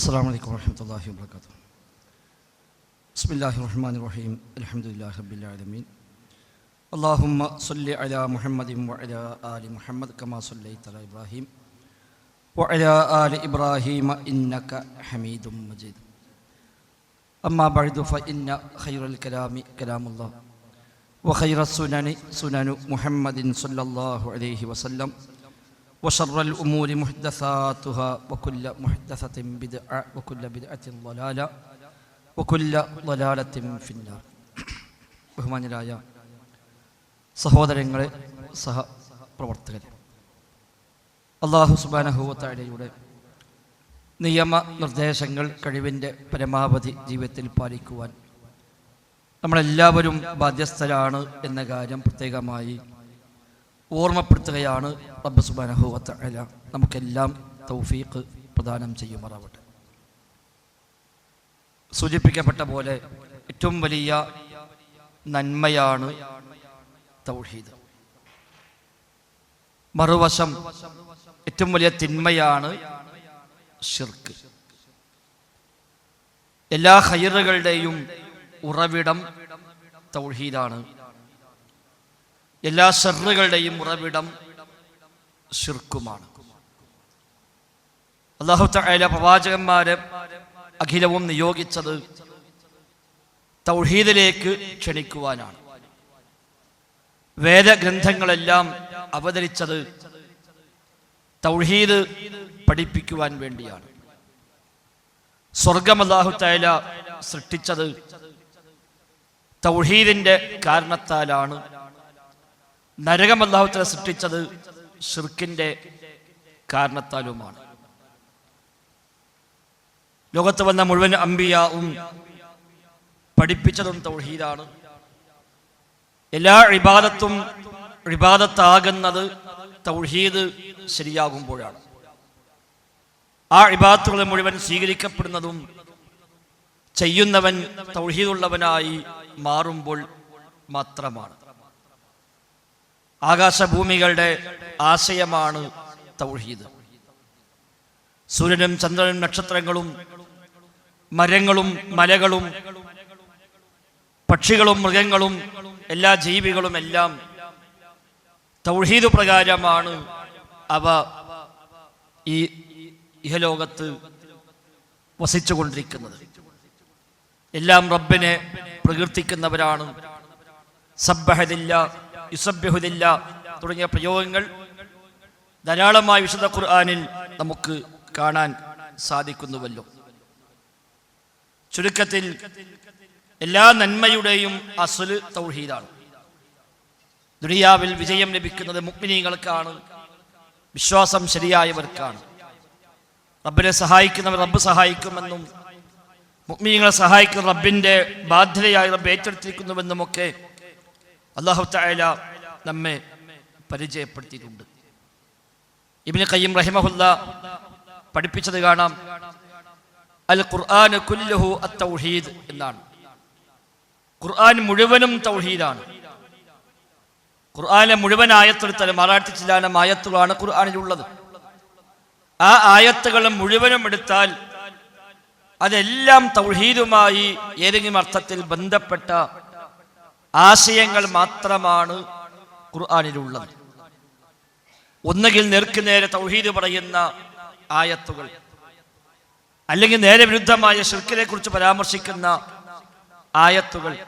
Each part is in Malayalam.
السلام عليكم ورحمة الله وبركاته. بسم الله الرحمن الرحيم. الحمد لله رب العالمين. اللهم صل على محمد وعلى آل محمد كما صليت على إبراهيم وعلى آل إبراهيم إنك حميد مجيد. أما بعد فإن خير الكلام كلام الله وخير السنن سنن محمد صلى الله عليه وسلم. وشر الأمور محدثاتها وكل محدثة بدعة وكل بدعة ضلالة وكل ضلالة في النار ബഹുമാന്യരായ സഹോദരങ്ങളെ സഹപ്രവർത്തകരെ അള്ളാഹു സുബാനഹുവത്താഴയുടെ നിയമ നിർദ്ദേശങ്ങൾ കഴിവിൻ്റെ പരമാവധി ജീവിതത്തിൽ പാലിക്കുവാൻ നമ്മളെല്ലാവരും ബാധ്യസ്ഥരാണ് എന്ന കാര്യം പ്രത്യേകമായി ഓർമ്മപ്പെടുത്തുകയാണ് റബ്ബ് നമുക്കെല്ലാം തൗഫീഖ് പ്രദാനം ചെയ്യുമാറാവട്ടെ. സൂചിപ്പിക്കപ്പെട്ട പോലെ ഏറ്റവും വലിയ നന്മയാണ് തൗഹീദ്. മറുവശം ഏറ്റവും വലിയ തിന്മയാണ് ഷിർക്ക് എല്ലാ ഹൈറുകളുടെയും ഉറവിടം തൗഹീദാണ്. എല്ലാ ഷെറുകളുടെയും ഉറവിടം ഷിർക്കുമാണ് അള്ളാഹു തആല പ്രവാചകന്മാരെ അഖിലവും നിയോഗിച്ചത് തൗഹീദിലേക്ക് ക്ഷണിക്കുവാനാണ്. വേദഗ്രന്ഥങ്ങളെല്ലാം അവതരിച്ചത് തൗഹീദ് പഠിപ്പിക്കുവാൻ വേണ്ടിയാണ്. സ്വർഗം അള്ളാഹു തആല സൃഷ്ടിച്ചത് തൗഹീദിന്റെ കാരണത്താലാണ് നരകം അള്ളാഹുത്തല സൃഷ്ടിച്ചത് ഷിർക്കിന്റെ കാരണത്താലുമാണ്. ലോകത്ത് വന്ന മുഴുവൻ അമ്പിയാവും പഠിപ്പിച്ചതും തൗഹീദാണ്. എല്ലാ ഇബാദത്തും ഇബാദത്താകുന്നത് തൗഹീദ് ശരിയാകുമ്പോഴാണ്. ആ ഇബാദത്തുകൾ മുഴുവൻ സ്വീകരിക്കപ്പെടുന്നതും ചെയ്യുന്നവൻ തൗഹീദുള്ളവനായി മാറുമ്പോൾ മാത്രമാണ്. ആകാശഭൂമികളുടെ ആശയമാണ് തൗഹീദ്. സൂര്യനും ചന്ദ്രനും നക്ഷത്രങ്ങളും മരങ്ങളും മലകളും പക്ഷികളും മൃഗങ്ങളും എല്ലാ ജീവികളും എല്ലാം തൗഹീദ് പ്രകാരമാണ് അവ ഈ ഇഹലോകത്ത് വസിച്ചുകൊണ്ടിരിക്കുന്നത് എല്ലാം റബ്ബിനെ പ്രകീർത്തിക്കുന്നവരാണ്. സബ്ബഹദില്ല യുസബ്യഹുദില്ല തുടങ്ങിയ പ്രയോഗങ്ങൾ ധാരാളമായി വിശുദ്ധ ഖുർആാനിൽ നമുക്ക് കാണാൻ സാധിക്കുന്നുവല്ലോ. ചുരുക്കത്തിൽ എല്ലാ നന്മയുടെയും അസുൽ തൗഹീദാണ്. ദുനിയാവിൽ വിജയം ലഭിക്കുന്നത് മുക്മിനീകൾക്കാണ് വിശ്വാസം ശരിയായവർക്കാണ്. റബ്ബിനെ സഹായിക്കുന്നവർ റബ്ബ് സഹായിക്കുമെന്നും മുക്മിനീങ്ങളെ സഹായിക്കുന്ന റബ്ബിന്റെ ബാധ്യതയായി റബ്ബ് ഏറ്റെടുത്തിരിക്കുന്നുവെന്നുമൊക്കെ അള്ളാഹു തായാല നമ്മെ പരിചയപ്പെടുത്തിയിട്ടുണ്ട്. ഇബിന് കയ്യം റഹിമഹുല്ല പഠിപ്പിച്ചത് കാണാം. അൽ ഖുർആൻ കുല്ലുഹു അത്തൗഹീദ് എന്നാണ്. ഖുർആൻ മുഴുവനും തൗഹീദാണ്. ഖുർആാനെ മുഴുവൻ ആയത്തെടുത്താലും മറാഠി ചില്ലാന ആയത്തുകളാണ് ഖുർആാനിലുള്ളത്. ആ ആയത്തുകൾ മുഴുവനും എടുത്താൽ അതെല്ലാം തൗഹീദുമായി ഏതെങ്കിലും അർത്ഥത്തിൽ ബന്ധപ്പെട്ട ആശയങ്ങൾ മാത്രമാണ് ഖുർആാനിലുള്ളത്. ഒന്നുകിൽ നേർക്ക് നേരെ തൗഹീദ് പറയുന്ന ആയത്തുകൾ അല്ലെങ്കിൽ നേരെ വിരുദ്ധമായ ഷിർക്കിനെ കുറിച്ച് പരാമർശിക്കുന്ന ആയത്തുകൾ.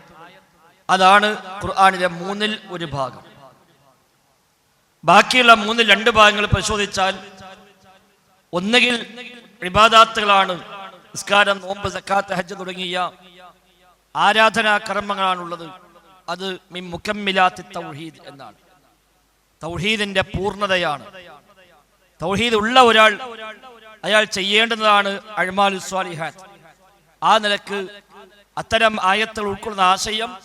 അതാണ് ഖുർആാനിലെ മൂന്നിൽ ഒരു ഭാഗം. ബാക്കിയുള്ള മൂന്നിൽ രണ്ട് ഭാഗങ്ങൾ പരിശോധിച്ചാൽ ഒന്നുകിൽ വിവാദാത്തുകളാണ് നിസ്കാരം നോമ്പ് സക്കാത്ത് ഹജ്ജ് തുടങ്ങിയ ആരാധനാ കർമ്മങ്ങളാണുള്ളത്. അത് മുക്കമ്മിലാത്തി തൗഹീദ് എന്നാണ്. തൗഹീദിന്റെ പൂർണതയാണ്. തൗഹീദ് ഉള്ള ഒരാൾ അയാൾ ചെയ്യേണ്ടതാണ് അഴ്മാലു സ്വാലിഹാത്ത്. ആ നിലയ്ക്ക് അത്തരം ആയത്തുകൾ ഉൾക്കൊള്ളുന്ന ആശയം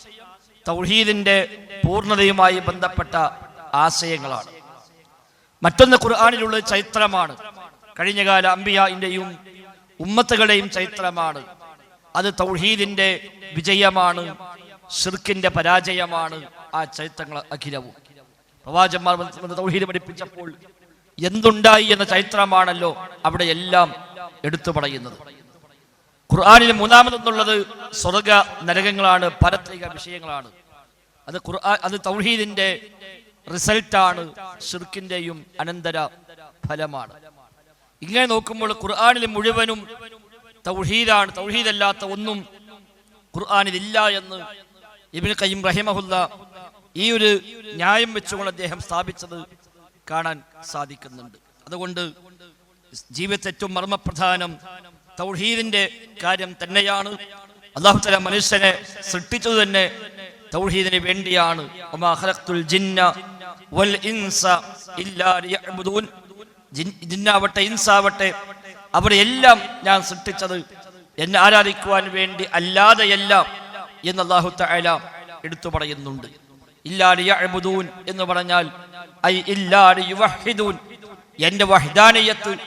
തൗഹീദിന്റെ പൂർണതയുമായി ബന്ധപ്പെട്ട ആശയങ്ങളാണ്. മറ്റൊന്ന് ഖുർആാനിലുള്ള ചൈത്രമാണ് കഴിഞ്ഞകാല അമ്പിയാന്റെയും ഉമ്മത്തുകളുടെയും ചൈത്രമാണ് അത് തൗഹീദിന്റെ വിജയമാണ് ഷിർക്കിന്റെ പരാജയമാണ് ആ ചൈത്രങ്ങൾ അഖിലവും. പ്രവാചന്മാർ തൗഹീദ് പഠിപ്പിച്ചപ്പോൾ എന്തുണ്ടായി എന്ന ചരിത്രമാണല്ലോ അവിടെ എല്ലാം എടുത്തു പറയുന്നത്. ഖുർആാനിൽ മൂന്നാമതെന്നുള്ളത് സ്വർഗ നരകങ്ങളാണ് പരത്രിക വിഷയങ്ങളാണ്. അത് ഖുർആൻ അത് തൗഹീദിന്റെ റിസൾട്ടാണ് ഷിർക്കിന്റെയും അനന്തര ഫലമാണ്. ഇങ്ങനെ നോക്കുമ്പോൾ ഖുർആാനിൽ മുഴുവനും തൗഹീദാണ് തൗഹീദല്ലാത്ത ഒന്നും ഖുർആാനിലില്ല എന്ന് ഇബിൻ കയ്യം റഹിമഹുല്ല ഈ ഒരു ന്യായം വെച്ചുകൊണ്ട് അദ്ദേഹം സ്ഥാപിച്ചത് കാണാൻ സാധിക്കുന്നുണ്ട്. അതുകൊണ്ട് ജീവിതത്തെ ഏറ്റവും മർമ്മപ്രധാനം തൗഹീദിന്റെ കാര്യം തന്നെയാണ്. അള്ളാഹു തല മനുഷ്യനെ സൃഷ്ടിച്ചത് തന്നെ തൗഹീദിന് വേണ്ടിയാണ്. ജിന്നാവട്ടെ ഇൻസാവട്ടെ അവരെല്ലാം ഞാൻ സൃഷ്ടിച്ചത് എന്നെ ആരാധിക്കുവാൻ വേണ്ടി അല്ലാതെയല്ല എന്ന് അള്ളാഹു തആല എടുത്തു പറയുന്നുണ്ട്. ഇല്ലാലിയൂൻ എന്ന് പറഞ്ഞാൽ ഐ ഇല്ലാ ലിയുവഹിദൂൻ. എന്റെ വഹ്ദാനിയത്ത്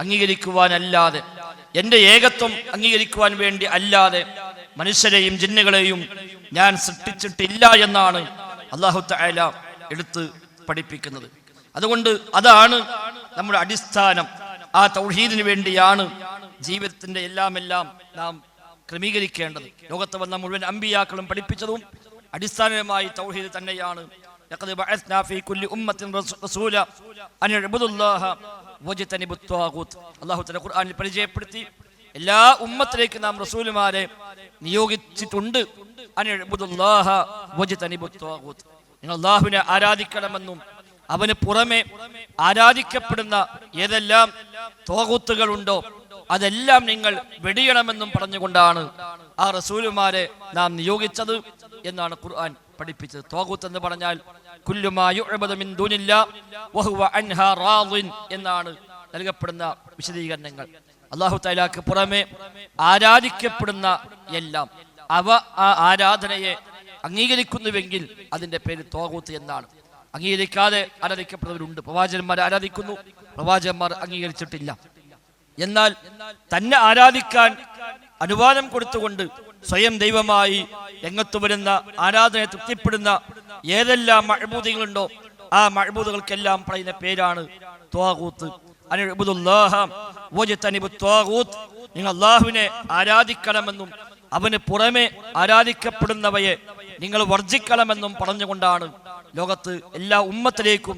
അംഗീകരിക്കുവാനല്ലാതെ എന്റെ ഏകത്വം അംഗീകരിക്കുവാൻ വേണ്ടി അല്ലാതെ മനുഷ്യരെയും ജിന്നുകളെയും ഞാൻ സൃഷ്ടിച്ചിട്ടില്ല എന്നാണ് അള്ളാഹു തആല എടുത്ത് പഠിപ്പിക്കുന്നത്. അതുകൊണ്ട് അതാണ് നമ്മുടെ അടിസ്ഥാനം. ആ തൗഹീദിന് വേണ്ടിയാണ് ജീവിതത്തിന്റെ എല്ലാമെല്ലാം എല്ലാം നാം ക്രമീകരിക്കേണ്ടത് ലോകത്ത് വന്ന മുഴുവൻ അമ്പിയാക്കളും പഠിപ്പിച്ചതും അടിസ്ഥാനമായി തൗഹീദ് തന്നെയാണ് لقد بعثنا في كل أمة رس- رسولا أن اعبدوا الله واجتنبوا الطاغوت അള്ളാഹു തആല ഖുർആനിൽ പരിചയപ്പെടുത്തി എല്ലാ ഉമ്മത്തിലേക്ക് നാം റസൂലുമാരെ നിയോഗിച്ചിട്ടുണ്ട് അൻ ഇഅ്ബുദുല്ലാഹ വജ്തനിബുത് ത്വാഗൂത്ത് നിങ്ങൾ അള്ളാഹുവിനെ ആരാധിക്കണമെന്നും അവന് പുറമെ ആരാധിക്കപ്പെടുന്ന ഏതെല്ലാം തോകൂത്തുകളുണ്ടോ അതെല്ലാം നിങ്ങൾ വെടിയണമെന്നും പറഞ്ഞുകൊണ്ടാണ് ആ റസൂലുമാരെ നാം നിയോഗിച്ചത് എന്നാണ് ഖുർആൻ പഠിപ്പിച്ചത്. തോകൂത്ത് എന്ന് പറഞ്ഞാൽ എന്നാണ് നൽകപ്പെടുന്ന വിശദീകരണങ്ങൾ. അള്ളാഹു തലാക്ക് പുറമെ ആരാധിക്കപ്പെടുന്ന എല്ലാം അവ ആ ആരാധനയെ അംഗീകരിക്കുന്നുവെങ്കിൽ അതിന്റെ പേര് തോകൂത്ത് എന്നാണ്. അംഗീകരിക്കാതെ ആരാധിക്കപ്പെടുന്നവരുണ്ട്. പ്രവാചകന്മാർ ആരാധിക്കുന്നു. പ്രവാചകന്മാർ അംഗീകരിച്ചിട്ടില്ല. എന്നാൽ തന്നെ ആരാധിക്കാൻ അനുവാദം കൊടുത്തുകൊണ്ട് സ്വയം ദൈവമായി രംഗത്തു വരുന്ന ആരാധനയെ തൃപ്തിപ്പെടുന്ന ഏതെല്ലാം മഴബൂതികളുണ്ടോ ആ മഴബൂതുകൾക്കെല്ലാം പറയുന്ന പേരാണ് ത്വാകൂത്ത് നിങ്ങൾ അള്ളാഹുവിനെ ആരാധിക്കണമെന്നും അവന് പുറമെ ആരാധിക്കപ്പെടുന്നവയെ നിങ്ങൾ വർജിക്കണമെന്നും പറഞ്ഞുകൊണ്ടാണ് ലോകത്ത് എല്ലാ ഉമ്മത്തിലേക്കും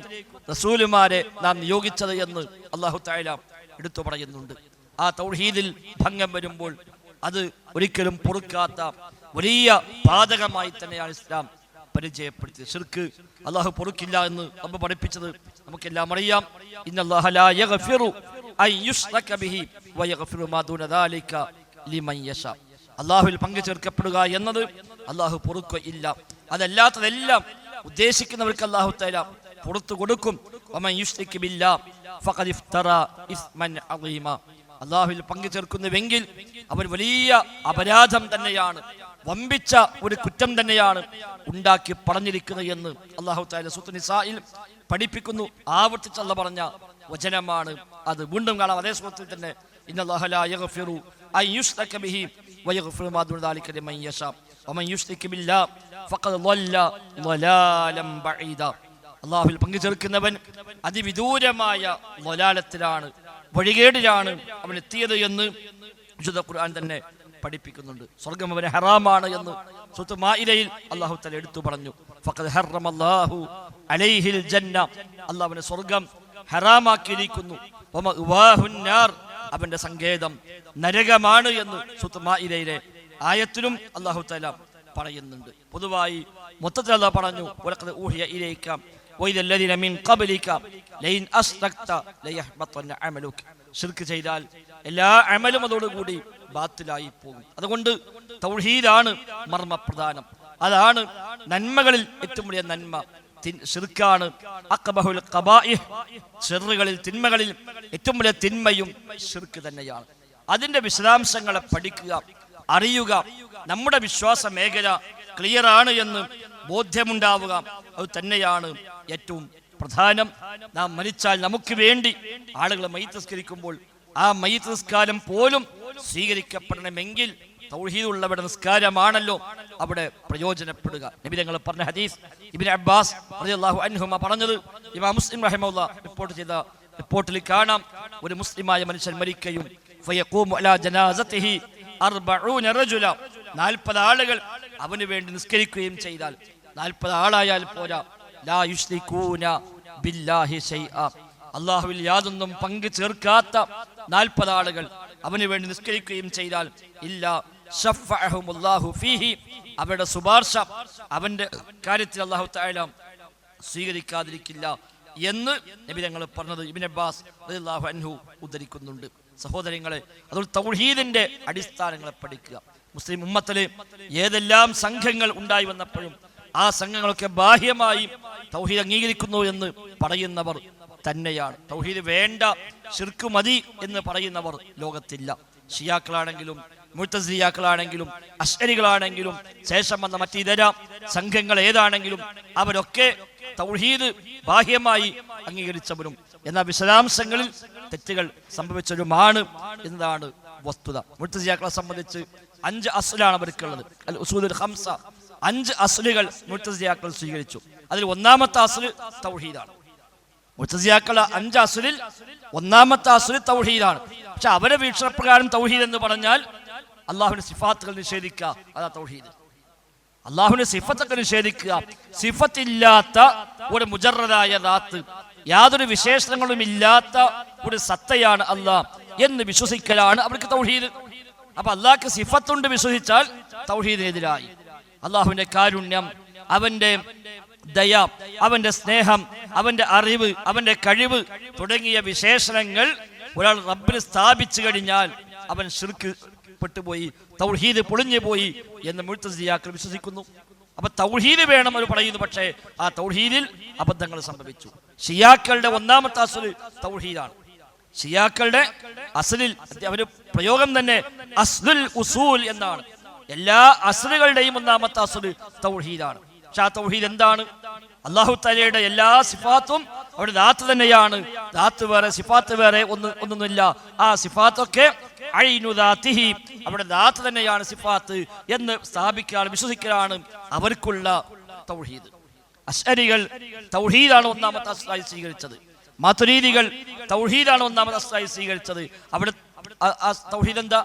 റസൂലുമാരെ നാം നിയോഗിച്ചത് എന്ന് അള്ളാഹു തായാല എടുത്തു പറയുന്നുണ്ട്. ആ തൗഹീദിൽ ഭംഗം വരുമ്പോൾ അത് ഒരിക്കലും പൊറുക്കാത്ത വലിയ പാതകമായി തന്നെയാണ് ഇസ്ലാം പരിചയപ്പെടുത്തിയത്. ശിർക്ക് അള്ളാഹു പൊറുക്കില്ല എന്ന് നമ്മൾ പഠിപ്പിച്ചത് നമുക്കെല്ലാം അറിയാം. അള്ളാഹുവിൽ പങ്കു ചേർക്കപ്പെടുക എന്നത് അള്ളാഹു പൊറുക്കുകയില്ല അതല്ലാത്തതെല്ലാം ഉദ്ദേശിക്കുന്നവർക്ക് അള്ളാഹു തആല പുറത്തു കൊടുക്കും. അള്ളാഹുവിൽ പങ്കു ചേർക്കുന്നുവെങ്കിൽ അവൻ വലിയ അപരാധം തന്നെയാണ് വമ്പിച്ച ഒരു കുറ്റം തന്നെയാണ് ഉണ്ടാക്കി പറഞ്ഞിരിക്കുന്നത് എന്ന് അള്ളാഹു താല പഠിപ്പിക്കുന്നു. ആവർത്തിച്ചല്ല പറഞ്ഞ വചനമാണ് അത്. വീണ്ടും കാണാം അതേ സുഹൃത്തിൽ തന്നെ ഇന്നല്ലാഹു അള്ളാഹുവിൽ പങ്കു ചേർക്കുന്നവൻ അതിവിദൂരമായ വലാലത്തിലാണ് വഴികേടിലാണ് അവൻ എത്തിയത് എന്ന് വിശുദ്ധ ഖുർആൻ തന്നെ പഠിപ്പിക്കുന്നുണ്ട്. സ്വർഗം അവന് ഹറാമാണ് എന്ന് സുത്ത് മായിലയിൽ അള്ളാഹു തല എടുത്തു പറഞ്ഞു. അലൈഹിൽ ജന്ന. അള്ളാഹുവിന് സ്വർഗം ഹറാമാക്കിയിരിക്കുന്നു. അവന്റെ സങ്കേതം നരകമാണ് എന്ന് സുത്ത് മായിലയിലെ ആയത്തിലും അള്ളാഹു തല പറയുന്നുണ്ട്. പൊതുവായി മൊത്തത്തിൽ അല്ല പറഞ്ഞു ഊഹിയ ഇലൈക വൈദല്ലദീന മിൻ ഖബ്ലിക ലൈൻ അസ്തഖ്ത ലയഹ്ബത്തന്ന അമലുക ശിർക്ക് ചെയ്താൽ എല്ലാ അമലും അതോടുകൂടി ബാത്തിലായി പോകും. അതുകൊണ്ട് തൗഹീദാണ് മർമ്മപ്രധാനം. അതാണ് നന്മകളിൽ ഏറ്റവും വലിയ നന്മ. ശിർക്കാണ് അക്ബഹുൽ കബായിഹ് ചെറുകളിൽ തിന്മകളിൽ ഏറ്റവും തിന്മയും ശിർക്ക് തന്നെയാണ്. അതിന്റെ വിശദാംശങ്ങളെ പഠിക്കുക അറിയുക. നമ്മുടെ വിശ്വാസ മേഖല ക്ലിയർ ആണ് എന്ന് ബോധ്യമുണ്ടാവുക. അത് തന്നെയാണ് ഏറ്റവും പ്രധാനം നാം മരിച്ചാൽ നമുക്ക് വേണ്ടി ആളുകൾ മൈത്രസ്കരിക്കുമ്പോൾ ആ മൈത്രസ്കാരം പോലും സ്വീകരിക്കപ്പെടണമെങ്കിൽ തൗഹീദുള്ളവരുടെ നിസ്കാരമാണല്ലോ അവിടെ പ്രയോജനപ്പെടുക. നബി തങ്ങൾ പറഞ്ഞ ഹദീസ് ഇബിൻ അബ്ബാസ് അൻഹുമ പറഞ്ഞത്. ഇമാ മുസ്ലിം റഹിമുള്ള റിപ്പോർട്ട് ചെയ്ത റിപ്പോർട്ടിൽ കാണാം. ഒരു മുസ്ലിമായ മനുഷ്യൻ മരിക്കുകയും നാൽപ്പത് അലാ ജനാസതിഹി അർബഊന റജുല. 40 ആളുകൾ അവന് വേണ്ടി നിസ്കരിക്കുകയും ചെയ്താൽ 40 ആളായാൽ പോരാ. അള്ളാഹുവിൽ യാതൊന്നും പങ്കു ചേർക്കാത്ത 40 ആളുകൾ അവന് വേണ്ടി നിസ്കരിക്കുകയും ചെയ്താൽ ഇല്ല ഫീഹി. അവരുടെ ശുപാർശ അവന്റെ കാര്യത്തിൽ അള്ളാഹു തആല സ്വീകരിക്കാതിരിക്കില്ല എന്ന് നബി ഞങ്ങൾ പറഞ്ഞത് ഇബിൻ അബ്ബാസ് റളിയല്ലാഹു അൻഹു ഉദ്ധരിക്കുന്നുണ്ട്. സഹോദരങ്ങളെ അതുകൊണ്ട് തൗഹീദിന്റെ അടിസ്ഥാനങ്ങളെ പഠിക്കുക. മുസ്ലിം ഉമ്മത്തിൽ ഏതെല്ലാം സംഘങ്ങൾ ഉണ്ടായി വന്നപ്പോഴും ആ സംഘങ്ങളൊക്കെ ബാഹ്യമായി തൗഹീദ് അംഗീകരിക്കുന്നു എന്ന് പറയുന്നവർ തന്നെയാണ്. തൗഹീദ് വേണ്ട ശിർക്ക് മതി എന്ന് പറയുന്നവർ ലോകത്തില്ല. ഷിയാക്കളാണെങ്കിലും മുത്തസിയാക്കളാണെങ്കിലും അശ്വരികളാണെങ്കിലും ശേഷം വന്ന മറ്റിതര സംഘങ്ങൾ ഏതാണെങ്കിലും അവരൊക്കെ തൗഹീദ് ബാഹ്യമായി അംഗീകരിച്ചവരും. എന്നാൽ വിശദാംശങ്ങളിൽ തെറ്റുകൾ സംഭവിച്ചവരുമാണ് എന്നതാണ് വസ്തുത. മുത്തസിയാക്കളെ സംബന്ധിച്ച് അഞ്ച് അസുലാണ് അവർക്കുള്ളത്. അൽ ഉസൂദുൽ ഹംസ അഞ്ച് അസ്ലുകൾ മുത്തസിയാക്കൾ സ്വീകരിച്ചു. അതിൽ ഒന്നാമത്തെ അസുൽ തൗഹീദാണ്. മുത്തസിയാക്കൾ അഞ്ച് അസുലിൽ ഒന്നാമത്തെ അസുൽ തൗഹീദാണ്. പക്ഷെ അവരെ വീക്ഷണപ്രകാരം തൗഹീദ് എന്ന് പറഞ്ഞാൽ അള്ളാഹുവിന്റെ സിഫാത്തുകൾ നിഷേധിക്കുക അതാ തൗഹീദ്. അള്ളാഹുവിന്റെ സിഫത്തൊക്കെ നിഷേധിക്കുക സിഫത്തില്ലാത്ത ഒരു മുജറതായ ദാത്ത് യാതൊരു വിശേഷണങ്ങളും ഇല്ലാത്ത ഒരു സത്തയാണ് അള്ളാ എന്ന് വിശ്വസിക്കലാണ് അവർക്ക് തൗഹീദ്. അപ്പൊ അള്ളാഹ്ക്ക് സിഫത്തുണ്ട് വിശ്വസിച്ചാൽ തൗഹീദിനെതിരായി. അള്ളാഹുവിന്റെ കാരുണ്യം അവന്റെ ദയ അവന്റെ സ്നേഹം അവന്റെ അറിവ് അവന്റെ കഴിവ് തുടങ്ങിയ വിശേഷണങ്ങൾ ഒരാൾ റബ്ബിന് സ്ഥാപിച്ചു കഴിഞ്ഞാൽ അവൻ ഷിർക്ക് പെട്ടുപോയി തൗഹീദ് പൊളിഞ്ഞു പോയി എന്ന് മുഴുത്തസിയാക്കൾ വിശ്വസിക്കുന്നു. അപ്പൊ തൗഹീദ് വേണം അവർ പറയുന്നു. പക്ഷേ ആ തൗഹീദിൽ അബദ്ധങ്ങൾ സംഭവിച്ചു. ഷിയാക്കളുടെ ഒന്നാമത്തെ അസുൽ തൗഹീദാണ്. ഷിയാക്കളുടെ അസലിൽ അവർ പ്രയോഗം തന്നെ അസ്ലുൽ ഉസൂൽ എന്നാണ്. എല്ലാ അസറുകളുടെയും ഒന്നാമത്തെ അസുറ് തൗഹീദാണ്. പക്ഷെ ആ തൗഹീദ് എന്താണ്? അള്ളാഹു തലയുടെ എല്ലാ സിഫാത്തും അവിടെ ദാത്ത് തന്നെയാണ്. ദാത്ത് വേറെ സിഫാത്ത് വേറെ ഒന്ന് ഒന്നൊന്നുമില്ല. ആ സിഫാത്തൊക്കെ അവിടെ ദാത്ത് തന്നെയാണ് സിഫാത്ത് എന്ന് സ്ഥാപിക്കാൻ വിശ്വസിക്കലാണ് അവർക്കുള്ള തൗഹീദ്. അശ്വരികൾ തൗഹീദാണ് ഒന്നാമത്തെ അസ്ലായി സ്വീകരിച്ചത്. മാതുരീതികൾ തൗഹീദാണ് ഒന്നാമത്തെ അസ്ലായി സ്വീകരിച്ചത്. അവിടെ ആ തൗഹീദ് എന്താ?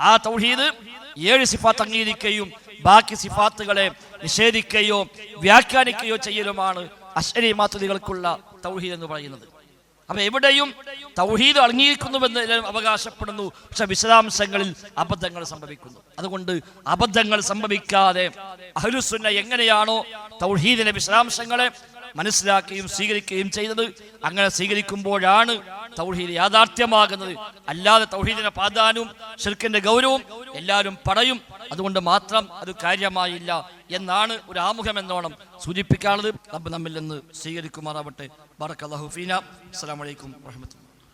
ആ തൗഹീദ് ഏഴ് സിഫാത്ത് അംഗീകരിക്കുകയും ബാക്കി സിഫാത്തുകളെ നിഷേധിക്കുകയോ വ്യാഖ്യാനിക്കുകയോ ചെയ്യലുമാണ് അശ്വരി മാതൃകൾക്കുള്ള തൗഹീദ് എന്ന് പറയുന്നത്. അപ്പൊ എവിടെയും തൗഹീദ് അടങ്ങിയിരിക്കുന്നുവെന്ന് അവകാശപ്പെടുന്നു. പക്ഷെ വിശദാംശങ്ങളിൽ അബദ്ധങ്ങൾ സംഭവിക്കുന്നു. അതുകൊണ്ട് അബദ്ധങ്ങൾ സംഭവിക്കാതെ അഹ്ലുസുന്ന എങ്ങനെയാണോ തൗഹീദിന്റെ വിശദാംശങ്ങളെ മനസ്സിലാക്കുകയും സ്വീകരിക്കുകയും ചെയ്തത് അങ്ങനെ സ്വീകരിക്കുമ്പോഴാണ് തൗഹീദ് യാഥാർത്ഥ്യമാകുന്നത്. അല്ലാതെ തൗഹീദിന്റെ പ്രാധാന്യവും ഷിർക്കിന്റെ ഗൗരവവും എല്ലാവരും പറയും അതുകൊണ്ട് മാത്രം അത് കാര്യമായില്ല എന്നാണ് ഒരു ആമുഖം എന്നോണം സൂചിപ്പിക്കാനുള്ളത്. റബ്ബ് നമ്മിൽ നിന്ന് സ്വീകരിക്കുമാറാവട്ടെ. ബറക്കല്ലാഹുഫീന ഫീന. അസ്സലാമു അലൈക്കും വറഹ്മത്തുള്ളാഹി